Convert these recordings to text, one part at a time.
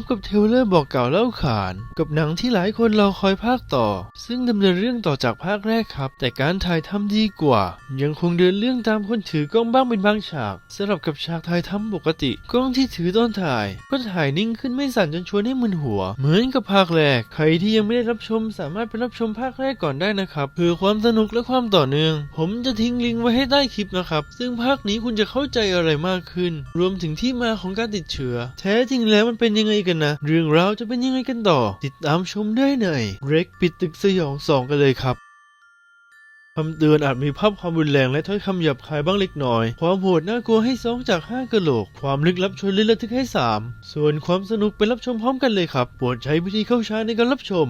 บกับเทเลอร์บอกกล่าวเล่าขาน กับหนังที่หลายคนรอคอยภาคต่อ ซึ่งดำเนินเรื่องต่อจากภาคแรกครับ แต่การถ่ายทำดีกว่า ยังคงเดินเรื่องตามคนถือกล้องบ้างเป็นบางฉากสลับกับฉากถ่ายทำปกติ กล้องที่ถือตอนถ่าย ก็ถ่ายนิ่งขึ้นไม่สั่นจนชวนให้มึนหัว เหมือนกับภาคแรก ใครที่ยังไม่ได้รับชมสามารถไปรับชมภาคแรกก่อนได้นะครับเพื่อความสนุกและความต่อเนื่อง ผมจะทิ้งลิงก์ไว้ให้ใต้คลิปนะครับ ซึ่งภาคนี้คุณจะเข้าใจอะไรมากขึ้น รวมถึงที่มาของการติดเชื้อ แท้จริงแล้วมันเป็นยังไงกันนะ เรื่องราวจะเป็นยังไงกันต่อ ติดตามชมได้ในเร็กปิดตึกสยองสองกันเลยครับคำเตือนอาจมีภาพความรุนแรงและถ้อยคำหยาบคายบ้างเล็กน้อย ความโหดน่ากลัวให้สองจากห้ากะโหลก ความลึกลับชวนลึกระทึกให้สามส่วนความสนุกไปรับชมพร้อมกันเลยครับ โปรดใช้วิธีเข้าชาร์จในการรับชม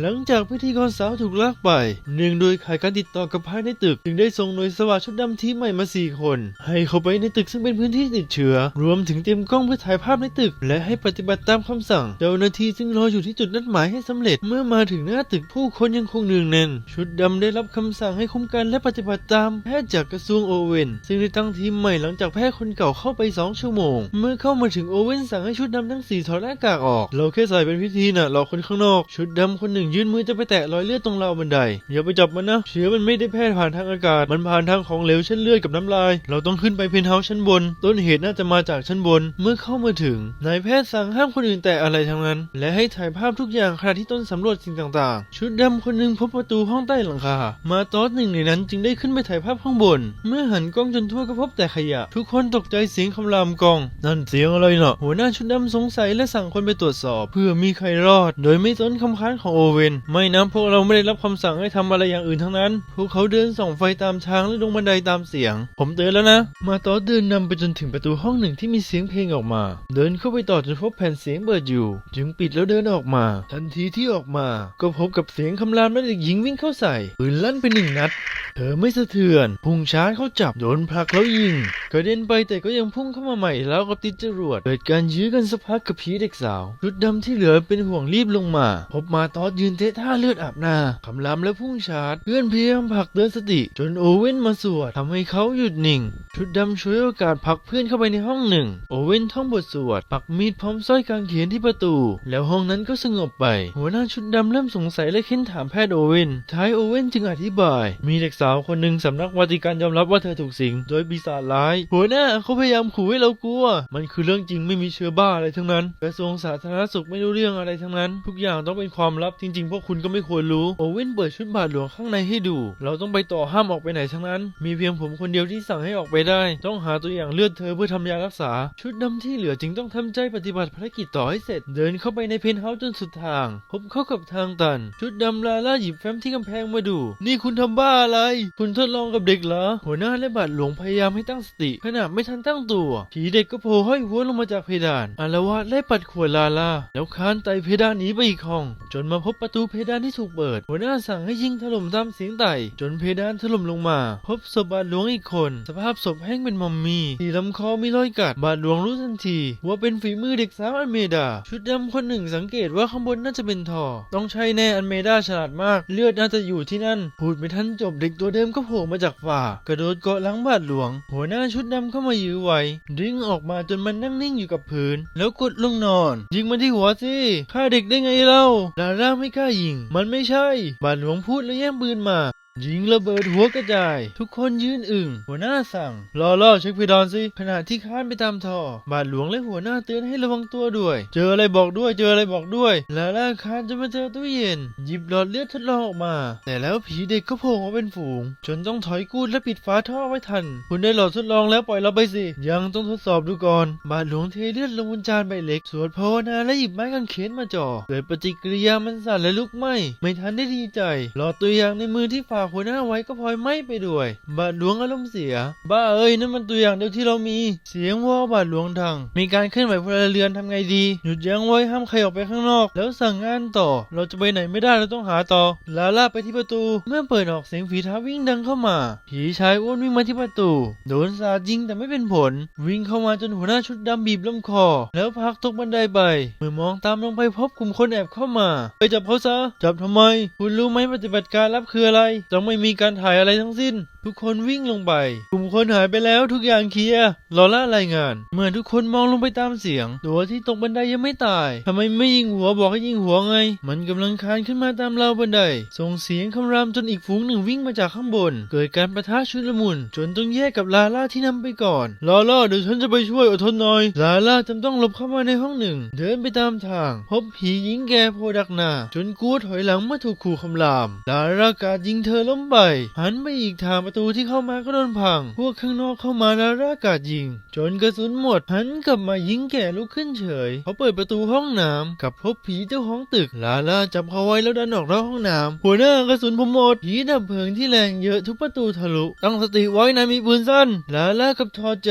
หลังจากพิธีกรสาวถูกลากไป เนื่องโดยขาดการติดต่อกับภายในตึก จึงได้ส่งหน่วยสวาทชุดดำทีมใหม่มาสี่คน ให้เข้าไปในตึกซึ่งเป็นพื้นที่ติดเชื้อ รวมถึงเตรียมกล้องเพื่อถ่ายภาพในตึก และให้ปฏิบัติตามคำสั่ง เจ้าหน้าที่ซึ่งรออยู่ที่จุดนัดหมายให้สำเร็จ เมื่อมาถึงหน้าตึกผู้คนยังคงเนืองแน่น ชุดดำได้รับคำสั่งให้คุ้มกันและปฏิบัติตามแพทย์จากกระทรวงโอเวนซึ่งได้ตั้งทีมใหม่หลังจากแพทย์คนเก่าเข้าไปสองชั่วโมง เมื่อเข้ามาถึงโอเวนสั่งให้ชุดดำทั้งสี่ถอดหน้ากากออก เราแค่ใส่เป็นพิธีน่ะรอคนข้างนอก ชุดดำคนหนึ่งยื่นมือจะไปแตะรอยเลือดตรงราวบันไดอย่าไปจับมันนะ เชื้อมันไม่ได้แพร่ผ่านทางอากาศ มันผ่านทางของเหลวเช่นเลือดกับน้ำลาย เราต้องขึ้นไปเพนท์เฮาส์ชั้นบน ต้นเหตุน่าจะมาจากชั้นบน เมื่อเข้ามาถึง นายแพทย์สั่งห้ามคนอื่นแตะอะไรทั้งนั้น และให้ถ่ายภาพทุกอย่างขณะที่ต้นสำรวจสิ่งต่างๆ ชุดดำคนหนึ่งพบประตูห้องใต้หลังคา มาตอสหนึ่งในนั้นจึงได้ขึ้นไปถ่ายภาพข้างบน เมื่อหันกล้องจนทั่วก็พบแต่ขยะ ทุกคนตกใจเสียงคำรามกล้อง นั่นเสียงอะไรเนาะหัวหน้าชุดดำสงสัยและสั่งคนไปตรวจสอบ เพื่อมีใครรอด โดยไม่สนคำค้านของโอเวนไม่นะพวกเราไม่ได้รับคำสั่งให้ทำอะไรอย่างอื่นทั้งนั้น พวกเขาเดินส่องไฟตามทางและลงบันไดตามเสียง ผมเตือนแล้วนะ มาตอเดินนำไปจนถึงประตูห้องหนึ่งที่มีเสียงเพลงออกมา เดินเข้าไปต่อจนพบแผ่นเสียงเปิดอยู่ จึงปิดแล้วเดินออกมา ทันทีที่ออกมา ก็พบกับเสียงคำรามและเด็กหญิงวิ่งเข้าใส่ปืนลั่นไปหนึ่งนัด เธอไม่สะเทือนพุ่งชาร์จเข้าจับโดนผลักแล้วยิงกระเด็นไปแต่ก็ยังพุ่งเข้ามาใหม่แล้วกับติดจรวดเกิดการยื้อกันสักพักกับผีเด็กสาวชุดดำที่เหลือเป็นห่วงรีบลงมา พบมาตอสยืนเทะท่าเลือดอาบหน้าคำรามและพุ่งชาร์จเพื่อนพยายามผลักเตือนสติ จนโอเว่นมาสวดทำให้เขาหยุดนิ่ง ชุดดำช่วยโอกาสผลักเพื่อนเข้าไปในห้องหนึ่ง โอเว่นท่องบทสวดปักมีดพร้อมสร้อยกางเขนที่ประตู แล้วห้องนั้นก็สงบไป หัวหน้าชุดดำเริ่มสงสัยและเค้นถามแพทย์โอเว่นท้ายโอเว่นจึงอธิบาย มีเด็กสาวาวคนหนึ่งสำนักวาติกันยอมรับว่าเธอถูกสิงโดยปีศาจร้าย หัวหน้าเขาพยายามขู่ให้เรากลัว มันคือเรื่องจริงไม่มีเชื้อบ้าอะไรทั้งนั้นกระทรวงสาธารณสุขไม่รู้เรื่องอะไรทั้งนั้น ทุกอย่างต้องเป็นความลับจริงๆ พวกคุณก็ไม่ควรรู้ โอเว่นเปิดชุดบาทหลวงข้างในให้ดู เราต้องไปต่อห้ามออกไปไหนทั้งนั้น มีเพียงผมคนเดียวที่สั่งให้ออกไปได้ ต้องหาตัวอย่างเลือดเธอเพื่อทำยารักษา ชุดดำที่เหลือจึงต้องทำใจปฏิบัติภารกิจต่อให้เสร็จ เดินเข้าไปในเพนท์เฮาส์จนสุดทางพบเข้ากับทางตัน ชุดดำลาล่าหยิบแฟ้มที่กำแพงมาดู นี่คุณทำบ้าอะไรคุณทดลองกับเด็กเหรอ หัวหน้าและบาทหลวงพยายามให้ตั้งสติ ขณะไม่ทันตั้งตัว ผีเด็กก็โผล่ห้อยหัวลงมาจากเพดานอารวาสไล่ปัดขวดลาลา แล้วคานไต่เพดานหนีไปอีกห้อง จนมาพบประตูเพดานที่ถูกเปิด หัวหน้าสั่งให้ยิงถล่มตามเสียงไต่ จนเพดานถล่มลงมา พบศพบาทหลวงอีกคน สภาพศพแห้งเป็นมัมมี่ที่ลำคอมีรอยกัด บาทหลวงรู้ทันที ว่าเป็นฝีมือเด็กสาวอันเมดา ชุดดำคนหนึ่งสังเกตว่าข้างบนน่าจะเป็นทอ ต้องใช่แน่อันเมดาฉลาดมาก เลือดน่าจะอยู่ที่นั่น พูดไม่ทันจบเด็กตัวัวเดิมก็โผล่มาจากฝ่ากระโดดเกาะหลังบาดหลวง หัวหน้าชุดดำเข้ามายื้อไว้ ดึงออกมาจนมันนั่งนิ่งอยู่กับพื้น แล้วกดลงนอน ยิงมันที่หัวสิฆ่าเด็กได้ไงเล่าลาล่าไม่กล้ายิง มันไม่ใช่ บาดหลวงพูดแล้วแย่งปืนมา ยิงระเบิดหัวกระจาย ทุกคนยืนอึ่ง หัวหน้าสั่ง รอรอเช็คเพดานสิขณะที่ข้านไปตามท่อบาทหลวงและหัวหน้าเตือนให้ระวังตัวด้วย เจออะไรบอกด้วยเจออะไรบอกด้วยลาล่าคานจะมาเจอตู้เย็น หยิบหลอดเลือดทดลองออกมา แต่แล้วผีเด็กก็โผล่มาเป็นฝูง จนต้องถอยกูดและปิดฝาท่อไว้ทัน คุณได้หลอดทดลองแล้วปล่อยเราไปสิ ยังต้องทดสอบดูก่อน บาทหลวงเทเลือดลงบนจานใบเล็ก สวดภาวนาและหยิบไม้กางเขนมาจ่อเกิดปฏิกิริยามันสั่นและลุกไหม้ไม่ทันได้ดีใจหลอดตัวอย่างในมือที่ฝากหัวหน้าไว้ก็พลอยไม้ไปด้วย บาทหลวงอารมณ์เสีย บ้าเอ้ยนั่นมันตัวอย่างเดียวที่เรามี เสียงวอบาทหลวงดัง มีการเคลื่อนไหวพลเรือนทำไงดี หยุดยั้งไว้ห้ามใครออกไปข้างนอก แล้วสั่งงานต่อ เราจะไปไหนไม่ได้เราต้องหาต่อ ลาล่าไปที่ประตู เมื่อเปิดออกเสียงฝีเท้าวิ่งดังเข้ามา ผีชายอ้วนวิ่งมาที่ประตู โดนสาดยิงแต่ไม่เป็นผล วิ่งเข้ามาจนหัวหน้าชุดดำบีบลำคอ แล้วพักตกบันไดไป เมื่อมองตามลงไปพบกลุ่มคนแอบเข้ามา ไปจับเขาซะ จับทำไม คุณรู้ไหมปฏิบัติการลับคืออะไรจะไม่มีการถ่ายอะไรทั้งสิ้น ทุกคนวิ่งลงไป กลุ่มคนหายไปแล้วทุกอย่างเคลียร์ลอล่ารายงาน เมื่อทุกคนมองลงไปตามเสียง ตัวที่ตกบันไดยังไม่ตายทำไมไม่ยิงหัวบอกให้ยิงหัวไง มันกำลังคานขึ้นมาตามราวบันได ส่งเสียงคำรามจนอีกฝูงหนึ่งวิ่งมาจากข้างบน เกิดการประทะชุลมุน จนต้องแยกกับลาล่าที่นำไปก่อนลาล่าเดี๋ยวฉันจะไปช่วยอดทนหน่อยลาล่าจำต้องหลบเข้ามาในห้องหนึ่ง เดินไปตามทาง พบผีหญิงแก่โผล่ดักหน้าจนกลัวถอยหลังเมื่อถูกขู่คำรามลาล่ากาดยิงเธอล้มไปหันไปอีกทางประตูที่เข้ามาก็โดนพัง พวกข้างนอกเข้ามาแลาล่ากาดยิง จนกระสุนหมดหันกลับมาหญิงแก่ลุกขึ้นเฉยเขาเปิดประตูห้องน้ำกับพบผีเจ้าของตึกลาล่าจับเขาไว้แล้วดันออกนอกห้องน้ำหัวหน้ากระสุนผมหมดผีดับเพลิงที่แรงเยอะทุกประตูทะลุตั้งสติไว้นายมีปืนสั้นลาล่ากับทอใจ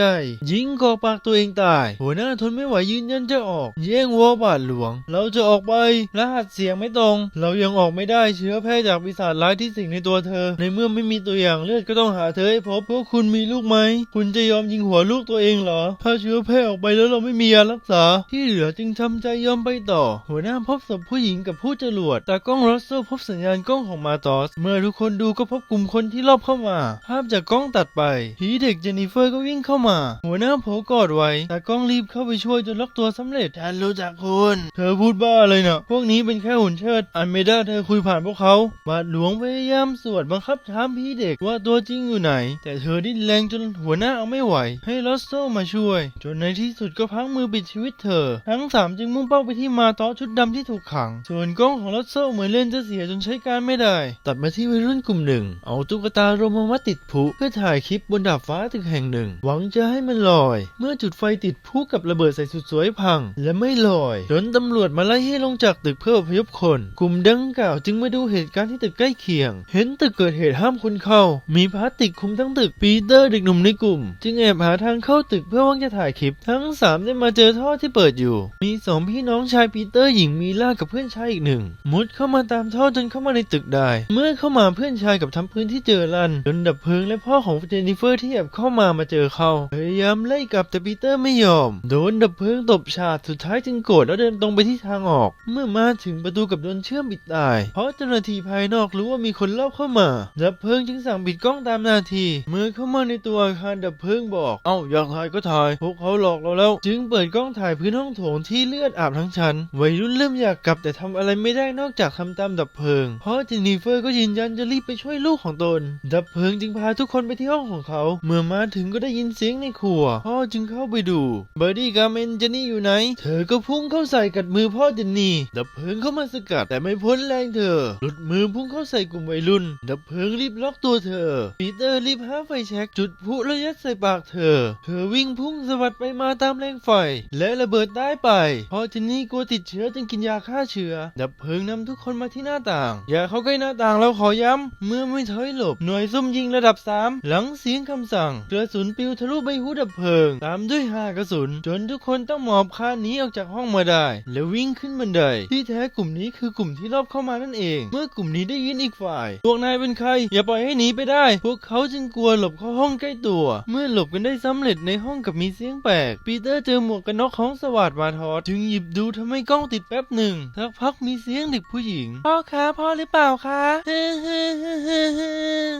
ยิงกอปากตัวเองตาย หัวหน้าทนไม่ไหวยืนยันจะออก แย่งวัวบาทหลวง เราจะออกไปรหัสเสียงไม่ตรง เรายังออกไม่ได้เชื้อแพร่จากปีศาจร้ายที่สิงในตัวเธอ ในเมื่อไม่มีตัวอย่างเลือดก็ต้องหาเธอให้พบพวกคุณมีลูกไหม คุณจะยอมยิงหัวลูกตัวเองเหรอ ถ้าเชื้อแพร่ออกไปแล้วเราไม่มียารักษา ที่เหลือจึงทำใจยอมไปต่อ หัวหน้าพบศพผู้หญิงกับผู้จรวดตากล้องรัสเซลพบสัญญาณกล้องของมาตอส เมื่อทุกคนดูก็พบกลุ่มคนที่รอบเข้ามา ภาพจากกล้องตัดไปผีเด็กเจนนิเฟอร์ก็วิ่งเข้ามา หัวหน้าโผล่กอดไว้ตากล้องรีบเข้าไปช่วยจนล็อกตัวสำเร็จฉันรู้จักคุณ เธอพูดบ้าอะไรนะพวกนี้เป็นแค่หุ่นเชิดอันเมด้าเธอคุยผ่านพวกเขาบาทหลวงพยายามสวดบังคับถามพี่เด็กว่าตัวจริงอยู่ไหน แต่เธอดิ้นแรงจนหัวหน้าเอาไม่ไหว ให้ลอสโซมาช่วย จนในที่สุดก็พังมือปิดชีวิตเธอ ทั้งสามจึงมุ่งเป้าไปที่มาตอชุดดำที่ถูกขัง ส่วนกล้องของลอสโซเหมือนเล่นจะเสียจนใช้การไม่ได้ ตัดมาที่วัยรุ่นกลุ่มหนึ่ง เอาตุ๊กตาโรมามาติดพลุเพื่อถ่ายคลิปบนดาดฟ้าตึกแห่งหนึ่ง หวังจะให้มันลอย เมื่อจุดไฟติดพลุกับระเบิดใส่สุดสวยพัง และไม่ลอยจนตำรวจมาไล่ให้ลงจากตึกเพื่ออพยพคน กลุ่มดังกล่าวจึงมาดูเหตุการณ์ที่ตึกใกล้เคียง เห็นตึกเกิดเหตุห้ามคนเข้า มีพลาสติกคุมทั้งตึกปีเตอร์เด็กหนุ่มในกลุ่ม จึงแอบหาทางเข้าตึกเพื่อหวังจะถ่ายคลิป ทั้งสามได้มาเจอท่อที่เปิดอยู่ มีสองพี่น้องชายปีเตอร์หญิงมีล่ากับเพื่อนชายอีกหนึ่ง มุดเข้ามาตามท่อจนเข้ามาในตึกได้ เมื่อเข้ามาเพื่อนชายกับทำพื้นที่เจอลันจนดับเพลิงและพ่อของเจนนิเฟอร์ที่แอบเข้ามามาเจอเขาพยายามไล่กลับแต่ปีเตอร์ไม่ยอม โดนดับเพลิงตบฉาดสุดท้ายจึงโกรธแล้วเดินตรงไปที่ทางออก เมื่อมาถึงประตูกับโดนเชื่อมปิดตาย เพราะเจ้าหน้าที่ภายนอกรู้ว่ามีคนลอบเข้ามาดับเพลิงจึงสั่งปิดกล้องตามหนาทีเมื่อเข้ามาในตัวอาคารดับเพลิงบอก เอ้าอยากถ่ายก็ถ่าย พวกเขาหลอกเราแล้ว จึงเปิดกล้องถ่ายพื้นห้องโถงที่เลือดอาบทั้งชั้น วัยรุ่นเริ่มอยากกลับแต่ทำอะไรไม่ได้นอกจากทำตามดับเพลิง เพราะเจนนิเฟอร์ก็ยืนยันจะรีบไปช่วยลูกของตน ดับเพลิงจึงพาทุกคนไปที่ห้องของเขา เมื่อมาถึงก็ได้ยินเสียงในครัว พ่อจึงเข้าไปดู เบอร์ดี้กาเมนเจนนี่อยู่ไหน เธอก็พุ่งเข้าใส่กัดมือพ่อเจนนี่ ดับเพลิงเข้ามาสกัดแต่ไม่พ้นแรงเธอ หลุดมือพุ่งเข้าใส่กลุ่มวัยรุ่น ดับเพลิงรีบล็อกตัวเธอปีเตอร์รีบหาไฟแช็กจุดพลุแล้วยัดใส่ปากเธอ เธอวิ่งพุ่งสะบัดไปมาตามแรงไฟ และระเบิดได้ไปพราะเจนนี่กลัวติดเชื้อจึงกินยาฆ่าเชื้อ ดับเพลิงนำทุกคนมาที่หน้าต่าง อย่าเข้าใกล้หน้าต่างเราขอย้ำ เมื่อไม่ถอยหลบ หน่วยซุ่มยิงระดับ 3 หลังเสียงคำสั่งกระสุนปิวทะลุใบหูดับเพลิง ตามด้วยห้ากระสุน จนทุกคนต้องหมอบคาหนีออกจากห้องมาได้ แล้ววิ่งขึ้นบันได ที่แท้กลุ่มนี้คือกลุ่มที่รอบเข้ามานั่นเอง เมื่อกลุ่มนี้ได้ยินอีกฝ่ายพวกนายเป็นใคร อย่าปล่อยให้หนีไปได้พวกเขาจึงกลัวหลบเข้าห้องใกล้ตัว เมื่อหลบกันได้สำเร็จในห้องกับมีเสียงแปลก ปีเตอร์เจอหมวกกันน็อกของสวัสดมาทอด จึงหยิบดูทำไมกล้องติดแป๊บหนึ่งสักพักมีเสียงเด็กผู้หญิง พ่อคะพ่อหรือเปล่าคะ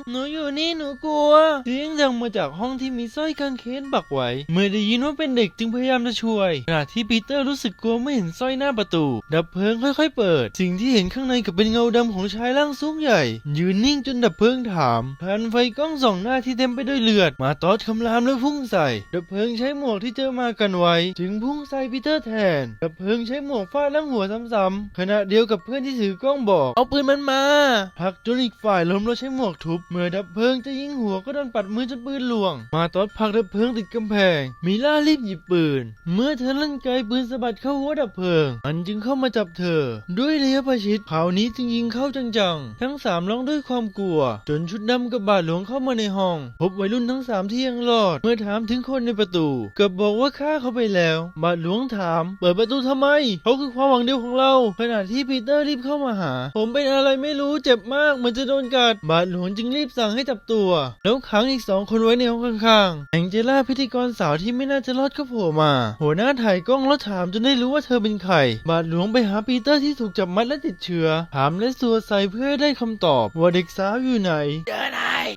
หนูอยู่นี่หนูกลัว เสียงดังมาจากห้องที่มีสร้อยกางเขนปักไว้ เมื่อได้ยินว่าเป็นเด็กจึงพยายามจะช่วยขณะที่ปีเตอร์รู้สึกกลัวเมื่อเห็นสร้อยหน้าประตู ดับเพลิงค่อยๆเปิด สิ่งที่เห็นข้างในกับเป็นเงาดำของชายร่างสูงใหญ่ ยืนนิ่งจนดับเพลิงถามแผนไฟกล้องส่องหน้าที่เต็มไปด้วยเลือด มาตอดคำรามแล้วพุ่งใส่ดับเพลิงใช้หมวกที่เจอมากันไว้ จึงพุ่งใส่ปีเตอร์แทนดับเพลิงใช้หมวกฟาดลังหัวซ้ำๆขณะเดียวกับเพื่อนที่ถือกล้องบอก เอาปืนมันมาผลักจนอีกฝ่ายล้มแล้วใช้หมวกทุบเมื่อดับเพลิงจะยิงหัวก็โดนปัดมือจนปืนหลวง มาตอดผลักดับเพลิงติดกำแพง มีล่ารีบหยิบปืน เมื่อเธอลั่นไกปืนสะบัดเข้าหัวดับเพลิง มันจึงเข้ามาจับเธอ ด้วยระยะประชิดคราวนี้จึงยิงเข้าจังๆ ทั้งสามร้องด้วยความกลัว จนชุดดำกับบาทหลวงเข้ามาในห้อง พบวัยรุ่นทั้งสามที่ยังรอด เมื่อถามถึงคนในประตูกับบอกว่าฆ่าเขาไปแล้ว บาทหลวงถาม เปิดประตูทำไม เขาคือความหวังเดียวของเรา ขณะที่ปีเตอร์รีบเข้ามาหา ผมเป็นอะไรไม่รู้เจ็บมากเหมือนจะโดนกัด บาทหลวงจึงรีบสั่งให้จับตัว แล้วขังอีกสองคนไว้ในห้องข้างๆแองเจล่าพิธีกรสาวที่ไม่น่าจะรอดก็โผล่มา หัวหน้าถ่ายกล้องแล้วถามจนได้รู้ว่าเธอเป็นใคร บาทหลวงไปหาปีเตอร์ที่ถูกจับมัดและติดเชื้อ ถามและสัวใส่เพื่อได้คำตอบว่าเด็กสาวอยู่ไหน เจอนาย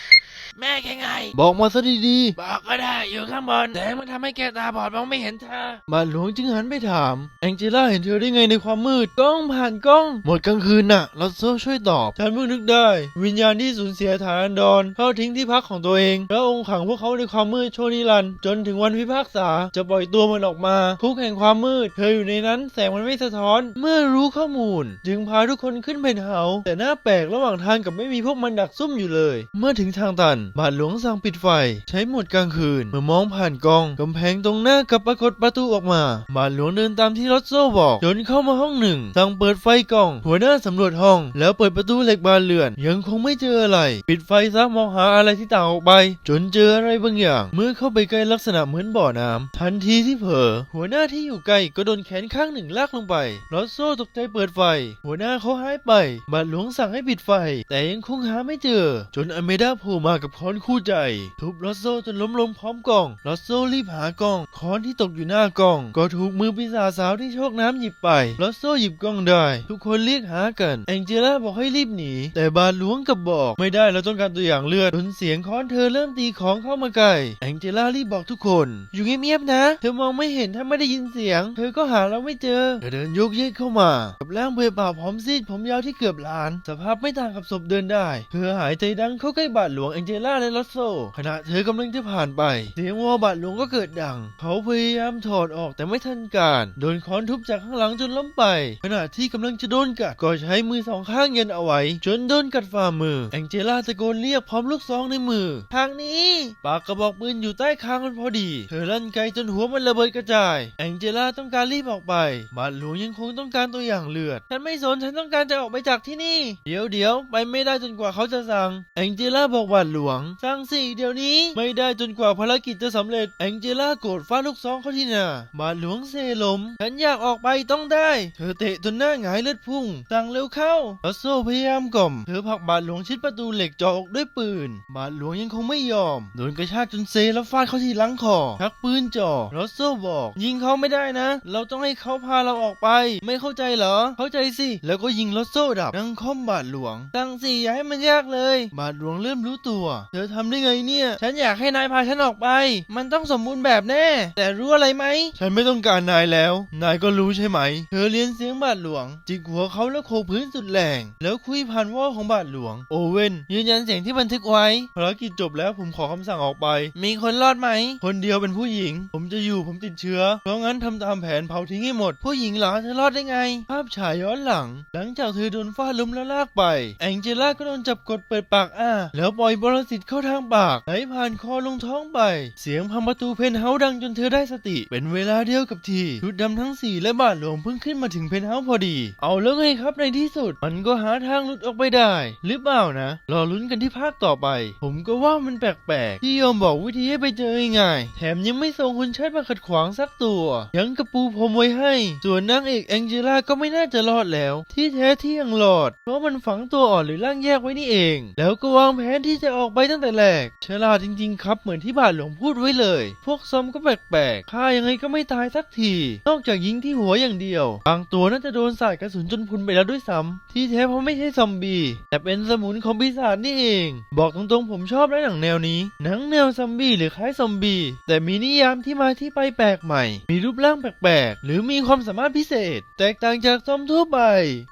แม่แกไง บอกมาซะดีบอกก็ได้อยู่ข้างบนแสงมันทำให้แกตาบอดมองไม่เห็นเธอ ๆ บาทหลวงจึงหันไปถาม แองเจล่าเห็นเธอได้ไงในความมืด กล้องผ่านกล้อง หมดกลางคืนน่ะลอตโซช่วยตอบ ฉันเพิ่งนึกได้ วิญญาณที่สูญเสียฐานันดรเข้าทิ้งที่พักของตัวเอง แล้วองค์ขังพวกเขาในความมืดโชนิรันดร์จนถึงวันพิพากษาจะปล่อยตัวมันออกมา คุกแห่งความมืด เธออยู่ในนั้นแสงมันไม่สะท้อน เมื่อรู้ข้อมูล จึงพาทุกคนขึ้นไปเฮาแต่หน้าแปลกระหว่างทางกับไม่มีพวกมันดักซุ่มอยู่เลย เมื่อถึงทางตันบาทหลวงสั่งปิดไฟ ใช้หมดกลางคืน เมื่อมองผ่านกล้องกำแพงตรงหน้ากับปรากฏประตูออกมา บาทหลวงเดินตามที่รถโซ่บอก จนเข้ามาห้องหนึ่ง สั่งเปิดไฟกล้อง หัวหน้าสำรวจห้อง แล้วเปิดประตูเหล็กบานเลื่อน ยังคงไม่เจออะไร ปิดไฟซะมองหาอะไรที่ต่างออกไป จนเจออะไรบางอย่าง เมื่อเข้าไปใกล้ลักษณะเหมือนบ่อน้ำทันทีที่เผลอหัวหน้าที่อยู่ใกล้ก็โดนแขนข้างหนึ่งลากลงไปรถโซ่ตกใจเปิดไฟ หัวหน้าเขาหายไป บาทหลวงสั่งให้ปิดไฟ แต่ยังคงหาไม่เจอ จนอเมด้าโผล่มากับค้อนคู่ใจ ทุบรถโซจนล้มลงพร้อมกล่องรถโซรีบหากล่องค้อนที่ตกอยู่หน้ากล่อง ก็ถูกมือปีศาจสาวที่โชคน้ำหยิบไปรถโซหยิบกล่องได้ ทุกคนเรียกหากันแองเจล่าบอกให้รีบหนี แต่บาทหลวงกับบอกไม่ได้เราต้องการตัวอย่างเลือดจนเสียงค้อนเธอเริ่มตีของเข้ามาใกล้แองเจล่ารีบบอกทุกคน อยู่เงียบๆนะ เธอมองไม่เห็นถ้าไม่ได้ยินเสียง เธอก็หาเราไม่เจอเธอเดินยกเยกเข้ามากับร่างเปลือยเปล่าผอมซีดผมยาวที่เกือบล้าน สภาพไม่ต่างกับศพเดินได้ เธอหายใจดังเข้าใกล้บาทหลวงแองเจล่าและลอสโซ ขณะเธอกำลังจะผ่านไป เสียงวอบาทหลวงก็เกิดดัง เขาพยายามถอดออกแต่ไม่ทันการ โดนค้อนทุบจากข้างหลังจนล้มไป ขณะที่กำลังจะโดนกัดก็ใช้มือสองข้างยันเอาไว้ จนโดนกัดฝ่ามือ แองเจล่าตะโกนเรียกพร้อมลูกซองในมือ ทางนี้ ปากกระบอกปืนอยู่ใต้คางมันพอดี เธอลั่นไกลจนหัวมันระเบิดกระจาย แองเจล่าต้องการรีบออกไปบาทหลวงยังคงต้องการตัวอย่างเลือด ฉันไม่สนฉันต้องการจะออกไปจากที่นี่ เดี๋ยวเดี๋ยวไปไม่ได้จนกว่าเขาจะสั่ง แองเจล่าบอกบาทหลวงสั่งสิเดี๋ยวนี้ ไม่ได้จนกว่าภารกิจจะสำเร็จแองเจล่าโกรธฟาดลูกซองเขาที่หน้าบาหลวงเซลมฉันอยากออกไปต้องได้ เธอเตะจนหน้าหงายเลือดพุ่งสั่งเร็วเข้าลอสโซพยายามกล่อม เธอผลักบาทหลวงชิดประตูเหล็กจ่ออกด้วยปืน บาทหลวงยังคงไม่ยอมโดนกระชากจนเซแล้วฟาดเขาที่หลังคอชักปืนจ่อลอสโซบอก ยิงเขาไม่ได้นะ เราต้องให้เขาพาเราออกไป ไม่เข้าใจเหรอ เข้าใจสิ แล้วก็ยิงลอสโซดับนั่งค่อมบาทหลวงตั้งสิอย่าให้มันยากเลย บาทหลวงเริ่มรู้ตัวเธอทำได้ไงเนี่ย ฉันอยากให้นายพาฉันออกไป มันต้องสมบูรณ์แบบแน่ แต่รู้อะไรไหม ฉันไม่ต้องการนายแล้ว นายก็รู้ใช่ไหม เธอเรียนเสียงบาทหลวง จิกหัวเขาแล้วโขกพื้นสุดแรง แล้วคุยผ่านวอลของบาทหลวง โอเว่นยืนยันเสียงที่บันทึกไว้ภารกิจจบแล้วผมขอคำสั่งออกไป มีคนรอดไหม คนเดียวเป็นผู้หญิง ผมจะอยู่ผมติดเชื้อ เพราะงั้นทำตามแผนเผาทิ้งให้หมด ผู้หญิงเหรอเธอรอดได้ไง ภาพฉายย้อนหลัง หลังจากเธอโดนฟาดล้มแล้วลากไป แองเจล่าก็โดนจับกดเปิดปากอ้าแล้วปล่อยบรสิตเข้าทางปากไหลผ่านคอลงท้องไป เสียงพังประตูเพนเฮาส์ดังจนเธอได้สติ เป็นเวลาเดียวกับทีชุดดำทั้งสี่และบาทหลวงเพิ่งขึ้นมาถึงเพนเฮาส์พอดี เอาแล้วไงครับในที่สุด มันก็หาทางหลุดออกไปได้ หรือเปล่านะ รอลุ้นกันที่ภาคต่อไป ผมก็ว่ามันแปลกๆที่ยอมบอกวิธีให้ไปเจอง่ายแถมยังไม่ส่งคุณชัดมาขัดขวางสักตัว ยังกระปูพรมไว้ให้ ส่วนนางเอกแองเจล่าก็ไม่น่าจะรอดแล้ว ที่แท้ที่ยังรอด เพราะมันฝังตัวอ่อนหรือร่างแยกไว้นี่เอง แล้วก็วางแผนที่จะออกไปตั้งแต่แรกฉลาดจริง ๆ ครับเหมือนที่บาทหลวงพูดไว้เลย พวกซอมก็แปลกๆฆ่ายังไงก็ไม่ตายสักที นอกจากยิงที่หัวอย่างเดียว บางตัวน่าจะโดนสาดกระสุนจนพุนไปแล้วด้วยซ้ำที่แท้เพราะไม่ใช่ซอมบี้แต่เป็นสมุนของปีศาจนี่เอง บอกตรงๆผมชอบและหนังแนวนี้ หนังแนวซอมบี้หรือคล้ายซอมบี้แต่มีนิยามที่มาที่ไปแปลกใหม่ มีรูปร่างแปลกๆหรือมีความสามารถพิเศษ แตกต่างจากซอมทั่วไป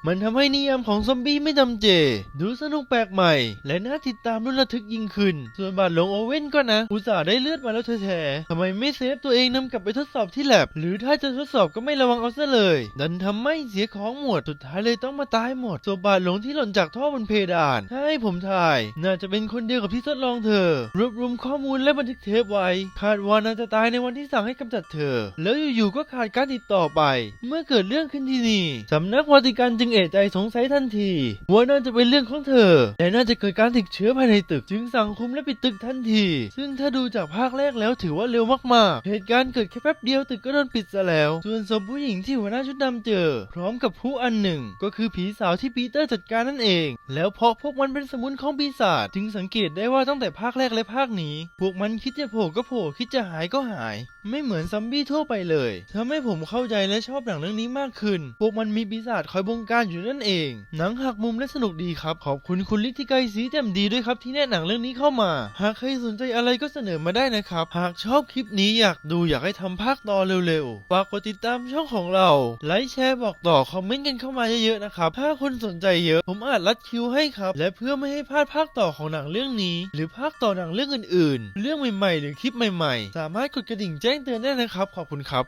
มันทำให้นิยามของซอมบี้ไม่จำเจ ดูสนุกแปลกใหม่ และน่าติดตามรุ่นระทึกยิ่งขึ้น ส่วนบาทหลงโอเว่นก็นะ อุตส่าห์ได้เลือดมาแล้วแท้ๆทำไมไม่เซฟตัวเองนำกลับไปทดสอบที่แลบหรือถ้าจะทดสอบก็ไม่ระวังเอาซะเลย ดันทำไม่เสียของหมด สุดท้ายเลยต้องมาตายหมดส่วนบาทหลงที่หล่นจากท่อบนเพดานถ้าให้ผมถ่าย น่าจะเป็นคนเดียวกับที่ทดลองเธอ รวบรวมข้อมูลและบันทึกเทปไว้ คาดว่าน่าจะตายในวันที่สั่งให้กำจัดเธอ แล้วอยู่ๆก็ขาดการติดต่อไป เมื่อเกิดเรื่องขึ้นที่นี่สำนักวาติกันจึงเอะใจสงสัยทันทีว่าน่าจะเป็นเรื่องของเธอแต่น่าจะเกิดการติดเชื้อภายในตึกจึงสั่งคุมและปิดตึกทันที ซึ่งถ้าดูจากภาคแรกแล้วถือว่าเร็วมากๆ เหตุการณ์เกิดแค่แป๊บเดียวตึกก็โดนปิดซะแล้ว ส่วนศพผู้หญิงที่หัวหน้าชุดดำเจอ พร้อมกับผู้อันหนึ่ง ก็คือผีสาวที่ปีเตอร์จัดการนั่นเอง แล้วเพราะพวกมันเป็นสมุนของปีศาจจึงสังเกตได้ว่าตั้งแต่ภาคแรกและภาคนี้ พวกมันคิดจะโผล่ก็โผล่คิดจะหายก็หาย ไม่เหมือนซอมบี้ทั่วไปเลยทำให้ผมเข้าใจและชอบหนังเรื่องนี้มากขึ้น พวกมันมีปีศาจคอยบงการอยู่นั่นเอง หนังหักมุมและสนุกดีครับ ขอบคุณคุณลิทธิไกรสีแจ่มดีด้วยครับที่แนะหนังเรื่องรื่องนี้เข้ามา หากใครสนใจอะไรก็เสนอมาได้นะครับ หากชอบคลิปนี้อยากดูอยากให้ทำภาคต่อเร็วๆ ฝากกดติดตามช่องของเรา ไลค์แชร์บอกต่อคอมเมนต์กันเข้ามาเยอะๆนะครับ ถ้าคนสนใจเยอะ ผมอาจรัดคิวให้ครับ และเพื่อไม่ให้พลาดภาคต่อของหนังเรื่องนี้ หรือภาคต่อหนังเรื่องอื่นๆ เรื่องใหม่ๆ หรือคลิปใหม่ๆ สามารถกดกระดิ่งแจ้งเตือนได้นะครับ ขอบคุณครับ